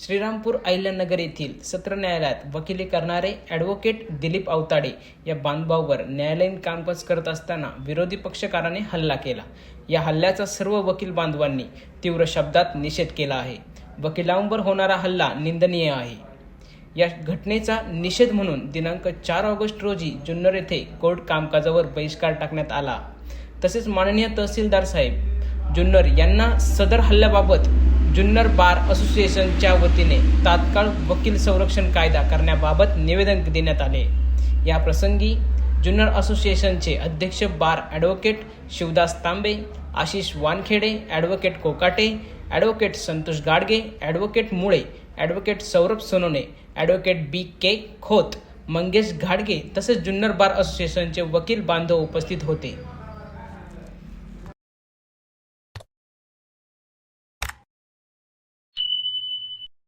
श्रीरामपूर अहिल्यानगर येथील सत्र न्यायालयात वकिली करणारे ॲडव्होकेट दिलीप अवताडे या बांधवावर न्यायालयीन कामकाज करत असताना विरोधी पक्षकाराने हल्ला केला. या हल्ल्याचा सर्व वकील बांधवांनी तीव्र शब्दात निषेध केला आहे. वकिलांवर होणारा हल्ला निंदनीय आहे. या घटनेचा निषेध म्हणून दिनांक चार ऑगस्ट रोजी जुन्नर येथे कोर्ट कामकाजावर बहिष्कार टाकण्यात आला. तसेच माननीय तहसीलदार साहेब जुन्नर यांना सदर हल्ल्याबाबत जुन्नर बार असोसिएशनच्या वतीने तात्काळ वकील संरक्षण कायदा करण्याबाबत निवेदन देण्यात आले. या प्रसंगी जुन्नर असोसिएशनचे अध्यक्ष bar advocate Shivdas Tambe Ashish Wankhede advocate Kokate advocate Santosh Gadge advocate Mule advocate Saurabh Sonone advocate B K Khot Mangesh घाडगे तसेच जुन्नर बार असोसिएशनचे वकील बांधव उपस्थित होते.